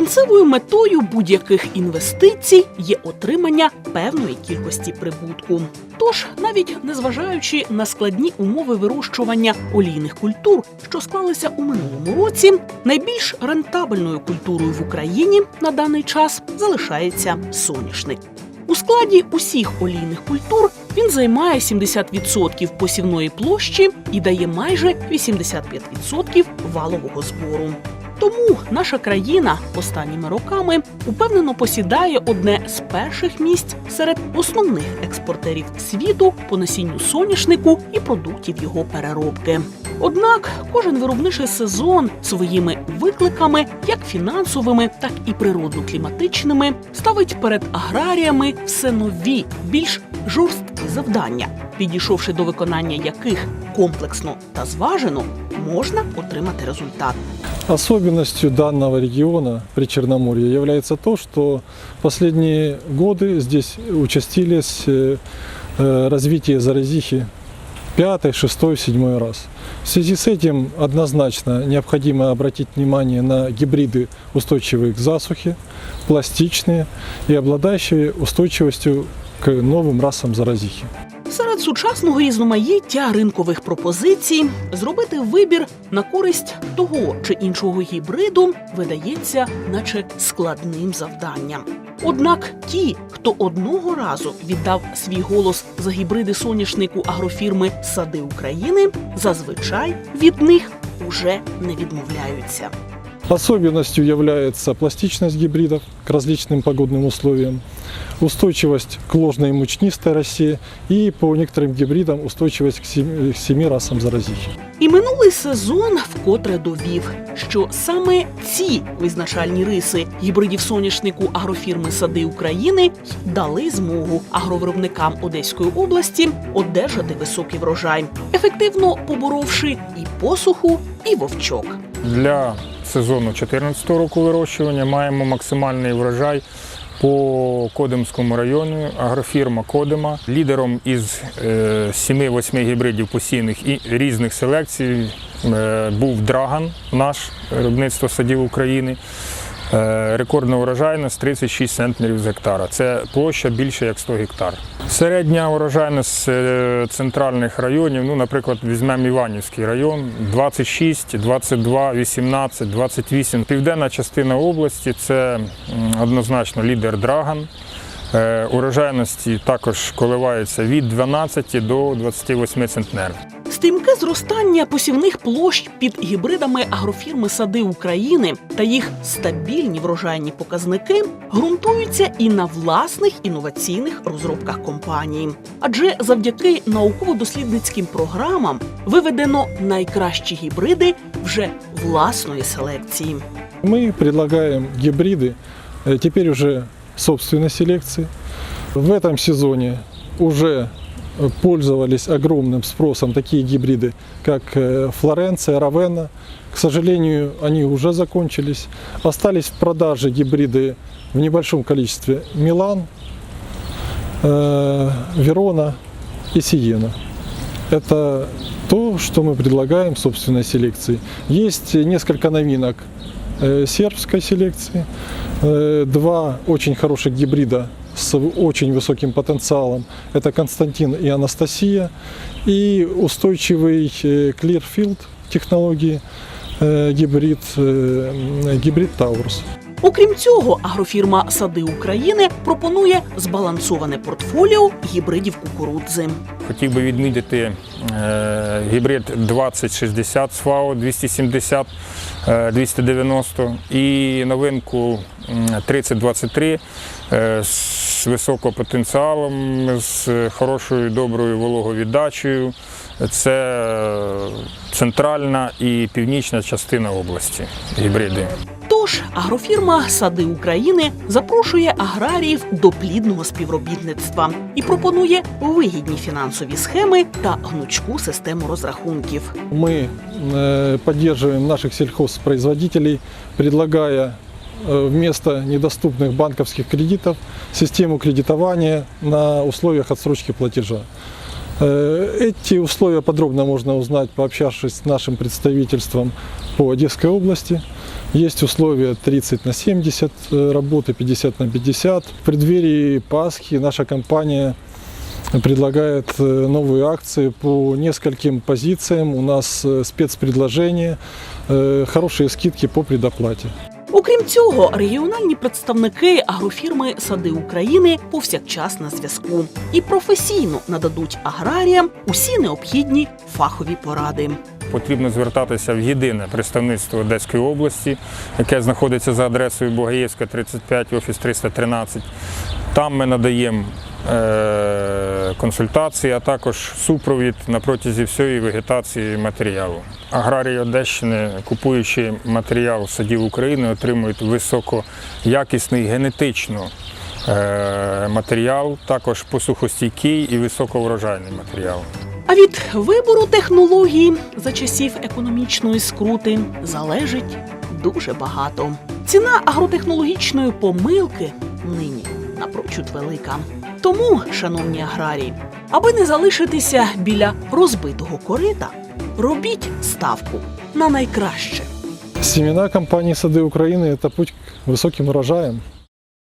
Кінцевою метою будь-яких інвестицій є отримання певної кількості прибутку. Тож, навіть незважаючи на складні умови вирощування олійних культур, що склалися у минулому році, найбільш рентабельною культурою в Україні на даний час залишається соняшник. У складі усіх олійних культур він займає 70% посівної площі і дає майже 85% валового збору. Тому наша країна останніми роками упевнено посідає одне з перших місць серед основних експортерів світу по насінню соняшнику і продуктів його переробки. Однак кожен виробничий сезон своїми викликами, як фінансовими, так і природно-кліматичними, ставить перед аграріями все нові, більш жорсткі завдання, підійшовши до виконання яких комплексно та зважено можна отримати результат. Особенностью данного региона при Черноморье является то, что последние годы здесь участились э, э, развитие заразихи пятый, шестой, седьмой раз. В связи с этим однозначно необходимо обратить внимание на гибриды, устойчивые к засухе, пластичные и обладающие устойчивостью к новым расам заразихи. Серед сучасного різноманіття ринкових пропозицій зробити вибір на користь того чи іншого гібриду видається, наче складним завданням. Однак ті, хто одного разу віддав свій голос за гібриди соняшнику агрофірми Сади України, зазвичай від них уже не відмовляються. Особенностью является пластичность гибридов к различным погодным условиям, устойчивость к ложной и мучнистой росе и по некоторым гибридам устойчивость к семи, к семи расам заразихи. І минулий сезон вкотре довів, що саме ці визначальні риси гібридів соняшнику агрофірми Сади України й дали змогу агровиробникам Одеської області одержати високий врожай, ефективно поборовши і посуху, і вовчок. Для сезону 2014 року вирощування маємо максимальний врожай по Кодимському району. Агрофірма Кодима. Лідером із е, 7-8 гібридів посійних і різних селекцій е, був Драган, наш виробництво садів України. Е, Рекордна урожайність 36 центнерів з гектара. Це площа більше як 100 гектар. Середня урожайність е, центральних районів, ну, наприклад, візьмемо Іванівський район 26, 22, 18, 28. Південна частина області це однозначно лідер Драган. Е, Урожайності також коливаються від 12 до 28 центнер. Стрімке зростання посівних площ під гібридами агрофірми Сади України та їх стабільні врожайні показники ґрунтуються і на власних інноваційних розробках компанії. Адже завдяки науково-дослідницьким програмам виведено найкращі гібриди вже власної селекції. Мы предлагаем гибриды э, теперь уже собственной селекции. В этом сезоне уже э, пользовались огромным спросом такие гибриды, как э, Флоренция, Равена. К сожалению, они уже закончились. Остались в продаже гибриды в небольшом количестве Милан, э, Верона и Сиена. Это то, что мы предлагаем собственной селекции. Есть несколько новинок э, сербской селекции, два очень хороших гибрида с очень высоким потенциалом. Это Константин и Анастасия. И устойчивый э, Clearfield технологии э, гибрид, э, гибрид Таурус. Окрім цього, агрофірма Сади України пропонує збалансоване портфоліо гібридів кукурудзи. Хотів би відмітити е, гібрид 2060 СВАО 270 е, 290 і новинку м, 3023 е, з високим потенціалом, з хорошою доброю вологовіддачею. Це е, центральна і північна частина області гібриди. Тож агрофірма Сади України запрошує аграріїв до плідного співробітництва і пропонує вигідні фінансові схеми та гнучку систему розрахунків. Мы э, поддерживаем наших сельхозпроизводителей, предлагая э, вместо недоступных банковских кредитов систему кредитования на условиях отсрочки платежа. Э, Эти условия подробно можно узнать, пообщавшись с нашим представительством по Одесской области. Есть условия 30 на 70 э, работы, 50 на 50. В преддверии Пасхи наша компания предлагает э, новые акции по нескольким позициям. У нас э, спецпредложения, э, хорошие скидки по предоплате. Окрім цього, регіональні представники агрофірми Сади України повсякчас на зв'язку і професійно нададуть аграріям усі необхідні фахові поради. Потрібно звертатися в єдине представництво Одеської області, яке знаходиться за адресою Богаєвська, 35, офіс 313. Там ми надаємо е, консультації, а також супровід на протязі всієї вегетації матеріалу. Аграрії Одещини, купуючи матеріал садів України, отримують високоякісний генетично е, матеріал, також посухостійкий і високоврожайний матеріал. А від вибору технології за часів економічної скрути залежить дуже багато. Ціна агротехнологічної помилки нині напрочуд велика. Тому, шановні аграрії, аби не залишитися біля розбитого корита, робіть ставку на найкраще. Семена компании «Сады Украины» – это путь к высоким урожаям.